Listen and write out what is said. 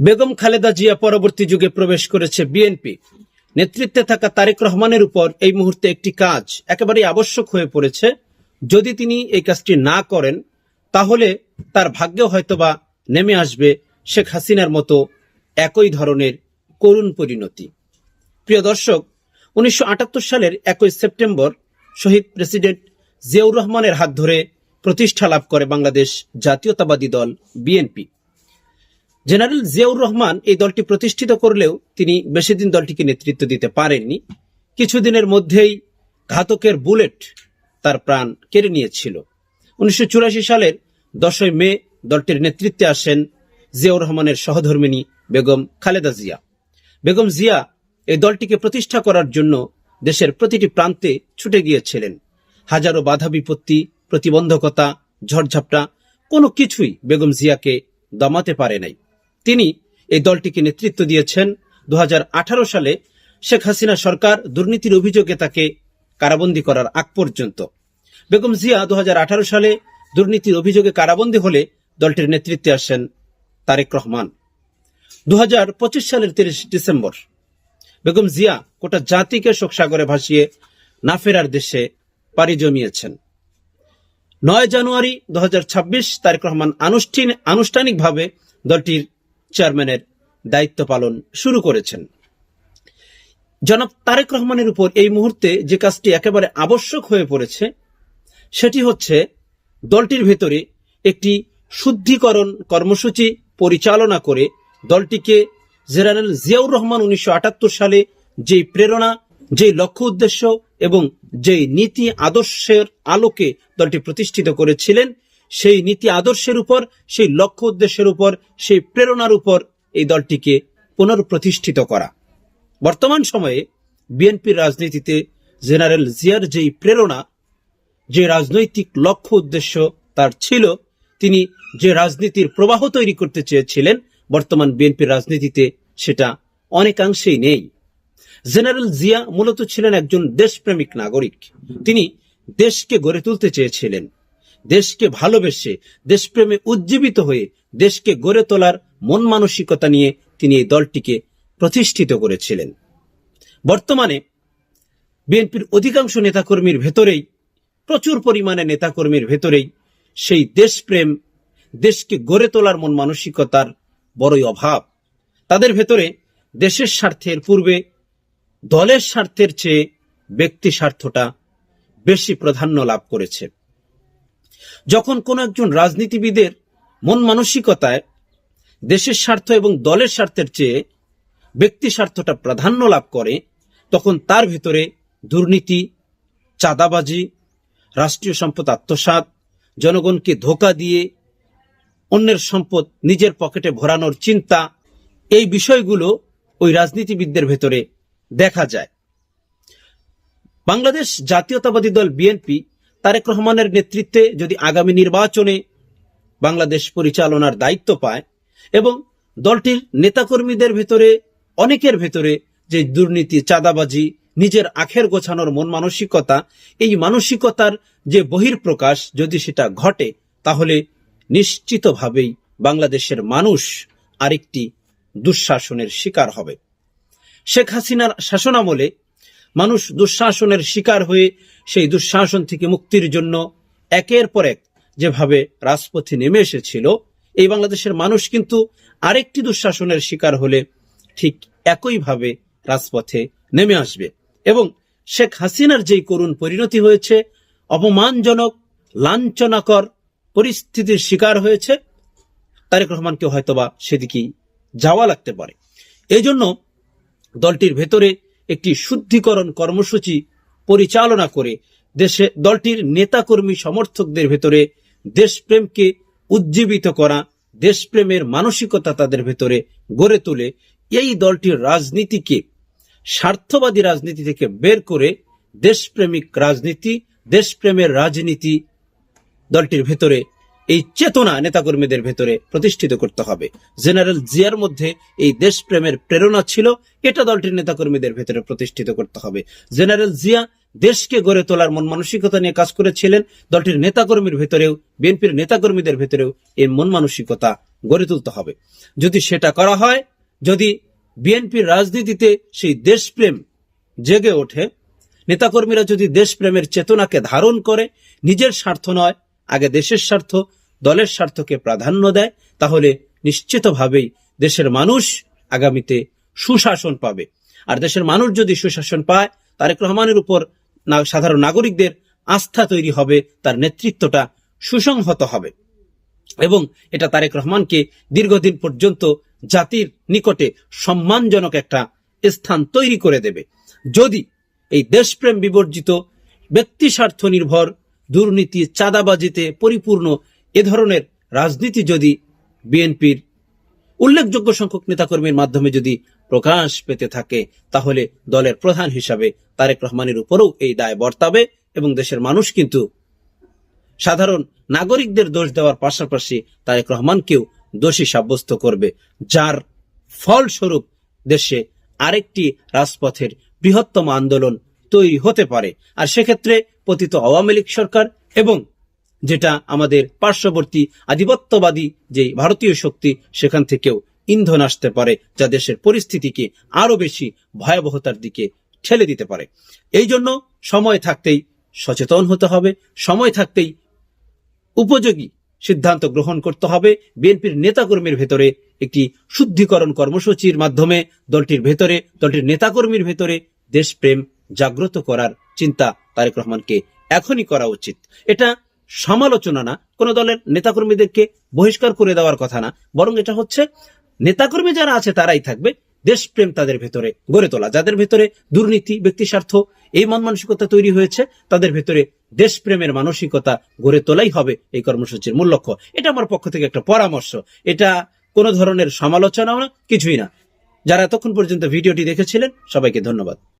বেগম খালেদা জিয়া পরবর্তী যুগে প্রবেশ করেছে বিএনপি নেতৃত্বে থাকা তারেক রহমানের উপর এই মুহূর্তে একটি কাজ একেবারেই আবশ্যক হয়ে পড়েছে। যদি তিনি এই কাজটি না করেন, তাহলে তার ভাগ্যেও হয়তোবা নেমে আসবে শেখ হাসিনার মতো একই ধরনের করুণ পরিণতি। প্রিয় দর্শক, উনিশশো আটাত্তর সালের একই সেপ্টেম্বর শহীদ প্রেসিডেন্ট জিয়াউর রহমানের হাত ধরে প্রতিষ্ঠা লাভ করে বাংলাদেশ জাতীয়তাবাদী দল বিএনপি জেনারেল জিয়াউর রহমান এই দলটি প্রতিষ্ঠিত করলেও তিনি বেশি দিন দলটিকে নেতৃত্ব দিতে পারেননি। কিছুদিনের মধ্যেই ঘাতকের বুলেট তার প্রাণ কেড়ে নিয়েছিল। উনিশশো চুরাশি সালের দশই মে দলটির নেতৃত্বে আসেন জিয়াউর রহমানের সহধর্মিনী বেগম খালেদা জিয়া। বেগম জিয়া এই দলটিকে প্রতিষ্ঠা করার জন্য দেশের প্রতিটি প্রান্তে ছুটে গিয়েছিলেন। হাজারো বাধা বিপত্তি, প্রতিবন্ধকতা, ঝড়ঝাপটা কোনো কিছুই বেগম জিয়াকে দমাতে পারে নাই। তিনি এই দলটিকে নেতৃত্ব দিয়েছেন। দু হাজার আঠারো সালে শেখ হাসিনা সরকার দুর্নীতির অভিযোগে তাকে কারাবন্দী করার আগ পর্যন্ত। বেগম জিয়া দুহাজার আঠারো সালে দুর্নীতির অভিযোগে কারাবন্দী হলে দলটির নেতৃত্বে আসেন তারেক রহমান। দুহাজার পঁচিশ সালের তিরিশ ডিসেম্বর বেগম জিয়া গোটা জাতিকে শোকসাগরে ভাসিয়ে না ফেরার দেশে পাড়ি জমিয়েছেন। নয় জানুয়ারি দু হাজার ছাব্বিশ তারেক রহমান আনুষ্ঠানিক আনুষ্ঠানিকভাবে দলটির চেয়ারম্যানের দায়িত্ব পালন শুরু করেছেন। জনাব তারেক রহমানের উপর এই মুহূর্তে যে কাজটি একেবারে আবশ্যক হয়ে পড়েছে, সেটি হচ্ছে দলটির ভেতরে একটি শুদ্ধিকরণ কর্মসূচি পরিচালনা করে দলটিকে জেনারেল জিয়াউর রহমান উনিশশো আটাত্তর সালে যেই প্রেরণা, যেই লক্ষ্য উদ্দেশ্য এবং যেই নীতি, আদর্শের আলোকে দলটি প্রতিষ্ঠিত করেছিলেন সেই নীতি আদর্শের উপর, সেই লক্ষ্য উদ্দেশ্যের উপর, সেই প্রেরণার উপর এই দলটিকে পুনর্প্রতিষ্ঠিত করা। বর্তমান সময়ে বিএনপির রাজনীতিতে জেনারেল জিয়ার যেই প্রেরণা, যে রাজনৈতিক লক্ষ্য উদ্দেশ্য তার ছিল, তিনি যে রাজনীতির প্রবাহ তৈরি করতে চেয়েছিলেন, বর্তমান বিএনপির রাজনীতিতে সেটা অনেকাংশেই নেই। জেনারেল জিয়া মূলত ছিলেন একজন দেশপ্রেমিক নাগরিক। তিনি দেশকে গড়ে তুলতে চেয়েছিলেন। দেশকে ভালোবেসে দেশপ্রেমে উজ্জীবিত হয়ে দেশকে গড়ে তোলার মন মানসিকতা নিয়ে তিনি এই দলটিকে প্রতিষ্ঠিত করেছিলেন। বর্তমানে বিএনপির অধিকাংশ নেতাকর্মীর ভেতরেই, প্রচুর পরিমাণে নেতাকর্মীর ভেতরেই সেই দেশপ্রেম, দেশকে গড়ে তোলার মন মানসিকতার বড়ই অভাব। তাদের ভেতরে দেশের স্বার্থের পূর্বে দলের স্বার্থের চেয়ে ব্যক্তি স্বার্থটা বেশি প্রাধান্য লাভ করেছে। যখন কোন একজন রাজনীতিবিদের মন মানসিকতায় দেশের স্বার্থ এবং দলের স্বার্থের চেয়ে ব্যক্তি স্বার্থটা প্রাধান্য লাভ করে, তখন তার ভিতরে দুর্নীতি, চাঁদাবাজি, রাষ্ট্রীয় সম্পদ আত্মসাৎ, জনগণকে ধোকা দিয়ে অন্যের সম্পদ নিজের পকেটে ভরানোর চিন্তা, এই বিষয়গুলো ওই রাজনীতিবিদদের ভেতরে দেখা যায়। বাংলাদেশ জাতীয়তাবাদী দল বিএনপি তারেক রহমানের নেতৃত্বে যদি আগামী নির্বাচনে বাংলাদেশ পরিচালনার দায়িত্ব পায় এবং দলটির নেতাকর্মীদের ভেতরে, অনেকের ভেতরে যে দুর্নীতি, চাঁদাবাজি, নিজের আখের গোছানোর মন মানসিকতা, এই মানসিকতার যে বহির্প্রকাশ যদি সেটা ঘটে, তাহলে নিশ্চিতভাবেই বাংলাদেশের মানুষ আরেকটি দুঃশাসনের শিকার হবে। শেখ হাসিনার শাসনামলে মানুষ দুঃশাসনের শিকার হয়ে সেই দুঃশাসন থেকে মুক্তির জন্য একের পর এক যেভাবে রাজপথে নেমে এসেছিল, এই বাংলাদেশের মানুষ কিন্তু আরেকটি দুঃশাসনের শিকার হলে ঠিক একইভাবে রাজপথে নেমে আসবে। এবং শেখ হাসিনার যেই করুণ পরিণতি হয়েছে, অপমানজনক, লাঞ্ছনাকর পরিস্থিতির শিকার হয়েছে, তারেক রহমানকে হয়তোবা সেদিকেই যাওয়া লাগতে পারে। এই জন্য দলটির ভেতরে একটি শুদ্ধিকরণ কর্মসূচি পরিচালনা করে দেশে দলটির নেতাকর্মী সমর্থকদের ভেতরে দেশপ্রেমকে উজ্জীবিত করা, দেশপ্রেমের মানসিকতা তাদের ভেতরে গড়ে তোলে, এই দলটির রাজনীতিকে, স্বার্থবাদী রাজনীতি থেকে বের করে দেশপ্রেমিক রাজনীতি, দেশপ্রেমের রাজনীতি দলটির ভেতরে এই চেতনা নেতাকর্মীদের ভেতরে প্রতিষ্ঠিত করতে হবে। জেনারেল জিয়ার মধ্যে এই দেশপ্রেমের প্রেরণা ছিল, এটা দলটির নেতাকর্মীদের ভেতরে প্রতিষ্ঠিত করতে হবে। জেনারেল জিয়া দেশকে গড়ে তোলার মন মানসিকতা নিয়ে কাজ করেছিলেন, দলটির নেতাকর্মীর ভেতরেও, বিএনপির নেতাকর্মীদের ভেতরেও এই মন মানসিকতা গড়ে তুলতে হবে। যদি সেটা করা হয়, যদি বিএনপির রাজনীতিতে সেই দেশপ্রেম জেগে ওঠে, নেতাকর্মীরা যদি দেশপ্রেমের চেতনাকে ধারণ করে, নিজের স্বার্থ নয়, আগে দেশের স্বার্থ দলের স্বার্থকে প্রাধান্য দেয়, তাহলে নিশ্চিতভাবেই দেশের মানুষ আগামীতে সুশাসন পাবে। আর দেশের মানুষ যদি সুশাসন পায়, তারেক রহমানের উপর সাধারণ নাগরিকদের আস্থা তৈরি হবে, তার নেতৃত্বটা সুসংহত হবে। এবং এটা তারেক রহমানকে দীর্ঘদিন পর্যন্ত জাতির নিকটে সম্মানজনক একটা স্থান তৈরি করে দেবে। যদি এই দেশপ্রেম বিবর্জিত, ব্যক্তি স্বার্থ নির্ভর, দুর্নীতি, চাঁদাবাজিতে পরিপূর্ণ এ ধরনের রাজনীতি যদি বিএনপির উল্লেখযোগ্য সংখ্যক নেতাকর্মীর মাধ্যমে যদি প্রকাশ পেতে থাকে, তাহলে দলের প্রধান হিসাবে তারেক রহমানের উপরেও এই দায় বর্তাবে এবং দেশের মানুষ কিন্তু সাধারণ নাগরিকদের দোষ দেওয়ার পাশাপাশি তারেক রহমানকেও দোষী সাব্যস্ত করবে, যার ফলস্বরূপ দেশে আরেকটি রাজপথের বৃহত্তম আন্দোলন তৈরি হতে পারে। আর সেক্ষেত্রে পতিত আওয়ামী লীগ সরকার এবং যেটা আমাদের পার্শ্ববর্তী আধিপত্যবাদী যে ভারতীয় শক্তি, সেখান থেকেও ইন্ধন আসতে পারে, যা দেশের পরিস্থিতিকে আরও বেশি ভয়াবহতার দিকে ঠেলে দিতে পারে। এই জন্য সময় থাকতেই সচেতন হতে হবে, সময় থাকতেই উপযোগী সিদ্ধান্ত গ্রহণ করতে হবে। বিএনপির নেতাকর্মীর ভেতরে একটি শুদ্ধিকরণ কর্মসূচির মাধ্যমে দলটির ভেতরে, দলটির নেতাকর্মীর ভেতরে দেশপ্রেম জাগ্রত করার চিন্তা তারেক রহমানকে এখনই করা উচিত। এটা সমালোচনা না, কোন দলের নেতাকর্মীদেরকে বহিষ্কার করে দেওয়ার কথা না, বরং এটা হচ্ছে নেতাকর্মী যারা আছে তারাই থাকবে, দেশপ্রেম তাদের ভেতরে গড়ে তোলা। যাদের ভেতরে দুর্নীতি ব্যক্তি স্বার্থ এই মন মানসিকতা তৈরি হয়েছে, তাদের ভেতরে দেশপ্রেমের মানসিকতা গড়ে তোলাই হবে এই কর্মসূচির মূল লক্ষ্য। এটা আমার পক্ষ থেকে একটা পরামর্শ। এটা কোনো ধরনের সমালোচনাও না, কিছুই না। যারা এতক্ষণ পর্যন্ত ভিডিওটি দেখেছিলেন, সবাইকে ধন্যবাদ।